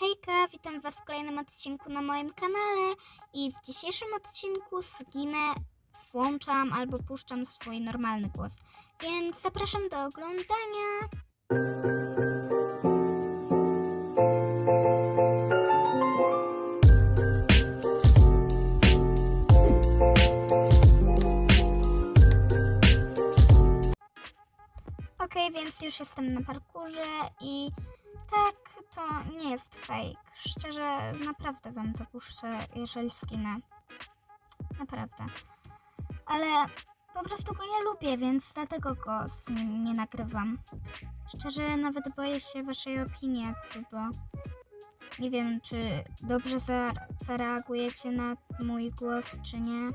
Hejka, witam Was w kolejnym odcinku na moim kanale i w dzisiejszym odcinku zginę, włączam albo puszczam swój normalny głos, więc zapraszam do oglądania. Okej, więc już jestem na parkurze i tak, to nie jest fake. Szczerze, naprawdę wam to puszczę, jeżeli skinę. Naprawdę. Ale po prostu go nie lubię, więc dlatego go z nim nie nagrywam. Szczerze, nawet boję się waszej opinii, bo nie wiem, czy dobrze zare- zareagujecie na mój głos, czy nie.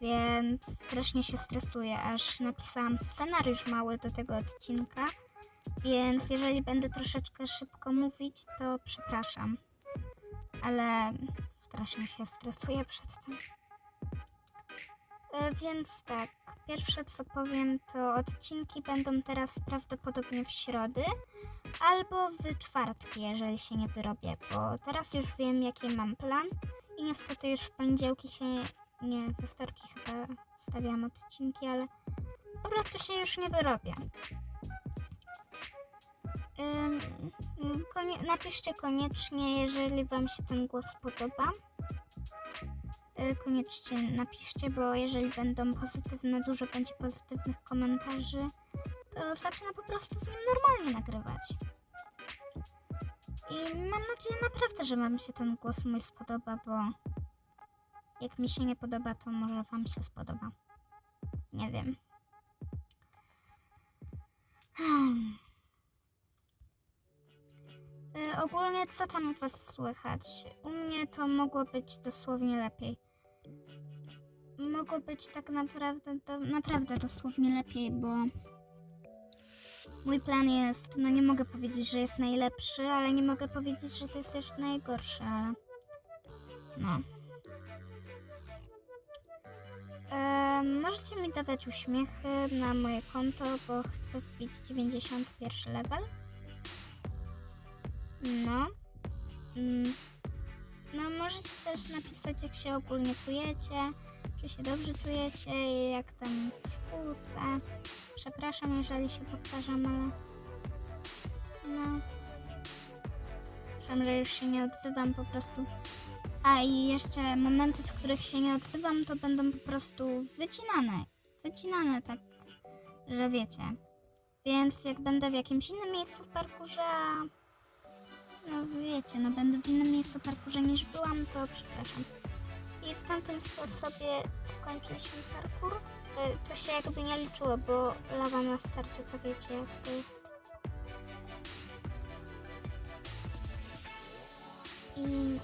Więc strasznie się stresuję, aż napisałam scenariusz mały do tego odcinka. Więc jeżeli będę troszeczkę szybko mówić, to przepraszam. Ale strasznie się stresuję przed tym. E, Więc tak, pierwsze co powiem, to odcinki będą teraz prawdopodobnie w środy albo w czwartki, jeżeli się nie wyrobię, bo teraz już wiem, jaki mam plan i niestety już w poniedziałki się, nie, we wtorki chyba stawiam odcinki, ale po prostu się już nie wyrobię. Konie- napiszcie koniecznie, jeżeli Wam się ten głos podoba. Y, Koniecznie napiszcie, bo jeżeli będą pozytywne, dużo będzie pozytywnych komentarzy, to zacznę po prostu z nim normalnie nagrywać. I mam nadzieję naprawdę, że Wam się ten głos mój spodoba, bo jak mi się nie podoba, to może Wam się spodoba. Nie wiem. Hmm. Y, ogólnie co tam u was słychać? U mnie to mogło być dosłownie lepiej. Mogło być tak naprawdę, do, naprawdę dosłownie lepiej, bo mój plan jest, no nie mogę powiedzieć, że jest najlepszy, ale nie mogę powiedzieć, że to jest jeszcze najgorszy, ale no. Em, możecie mi dawać uśmiechy na moje konto, bo chcę wbić 91 level. No. Mm. No, możecie też napisać, jak się ogólnie czujecie, czy się dobrze czujecie, jak tam w szkółce. Przepraszam, jeżeli się powtarzam, ale. No. Przepraszam, że już się nie odzywam po prostu. A i jeszcze momenty, w których się nie odzywam, to będą po prostu wycinane. Wycinane, tak, że wiecie. Więc jak będę w jakimś innym miejscu w parkurze, a no wiecie, no będę w innym miejscu parkurze niż byłam, to przepraszam. I w tamtym sposobie skończyliśmy parkur. Y, To się jakby nie liczyło, bo lawa na starcie to wiecie jak to jest. I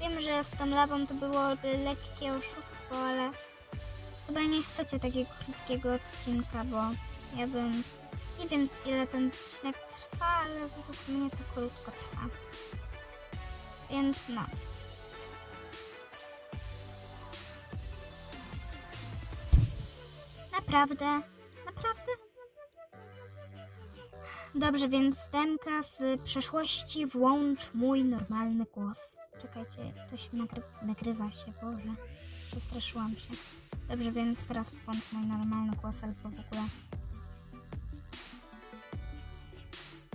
wiem, że z tą lawą to byłoby lekkie oszustwo, ale chyba nie chcecie takiego krótkiego odcinka, bo ja bym nie wiem ile ten odcinek trwa, ale według mnie to krótko trwa. Więc no. Naprawdę? Naprawdę? Dobrze, więc demka z przeszłości włącz mój normalny głos. Czekajcie, to się nagry nagrywa się, Boże. Przestraszyłam się. Dobrze, więc teraz włącz mój normalny głos albo w ogóle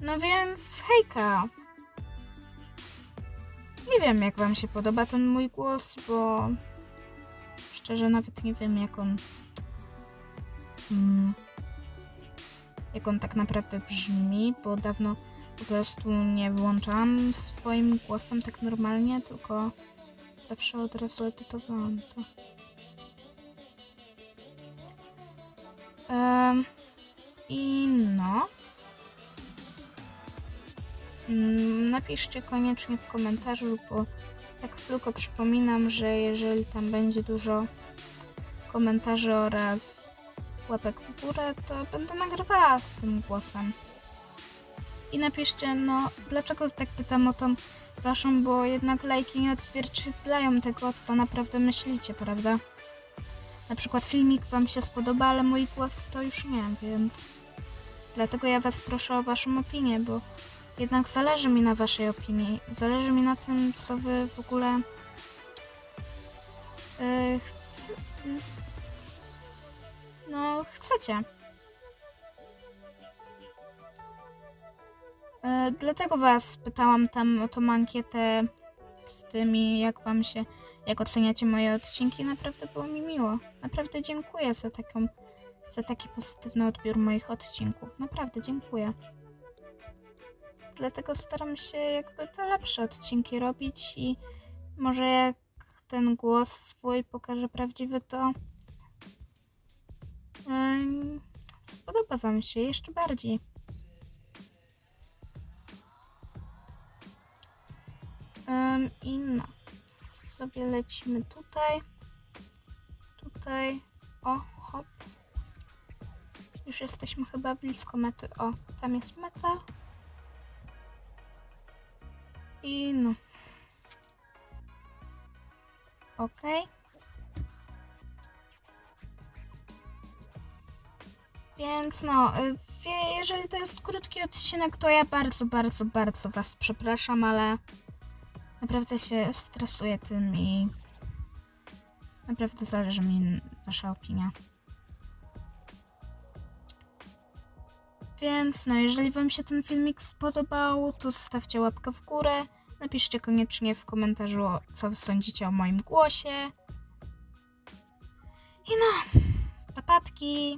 No więc hejka. Nie wiem, jak wam się podoba ten mój głos, bo szczerze nawet nie wiem, jak on. Mm, jak on tak naprawdę brzmi, bo dawno po prostu nie włączałam swoim głosem tak normalnie, tylko zawsze od razu edytowałam to. I no. Mm, Napiszcie koniecznie w komentarzu, bo tak tylko przypominam, że jeżeli tam będzie dużo komentarzy oraz łapek w górę, to będę nagrywała z tym głosem. I napiszcie, no, dlaczego tak pytam o tą waszą, bo jednak lajki nie odzwierciedlają tego, co naprawdę myślicie, prawda? Na przykład filmik wam się spodoba, ale mój głos to już nie, więc Dlatego ja Was proszę o Waszą opinię, bo jednak zależy mi na Waszej opinii. Zależy mi na tym, co Wy w ogóle yy, no, chcecie. E, Dlatego was pytałam tam o tą ankietę z tymi, jak wam się, jak oceniacie moje odcinki. Naprawdę było mi miło. Naprawdę dziękuję za taką, za taki pozytywny odbiór moich odcinków. Naprawdę dziękuję. Dlatego staram się jakby te lepsze odcinki robić i może jak ten głos swój pokaże prawdziwy, to em, spodoba wam się jeszcze bardziej. Em, I no. Sobie lecimy tutaj. Tutaj. O, hop. Już jesteśmy chyba blisko mety. O, tam jest meta. I no. Okej. Więc no, y, jeżeli to jest krótki odcinek, to ja bardzo, bardzo, bardzo Was przepraszam, ale naprawdę się stresuję tym i naprawdę zależy mi Wasza opinia. Więc no, jeżeli Wam się ten filmik spodobał, to zostawcie łapkę w górę. Napiszcie koniecznie w komentarzu, co sądzicie o moim głosie. I no, papatki.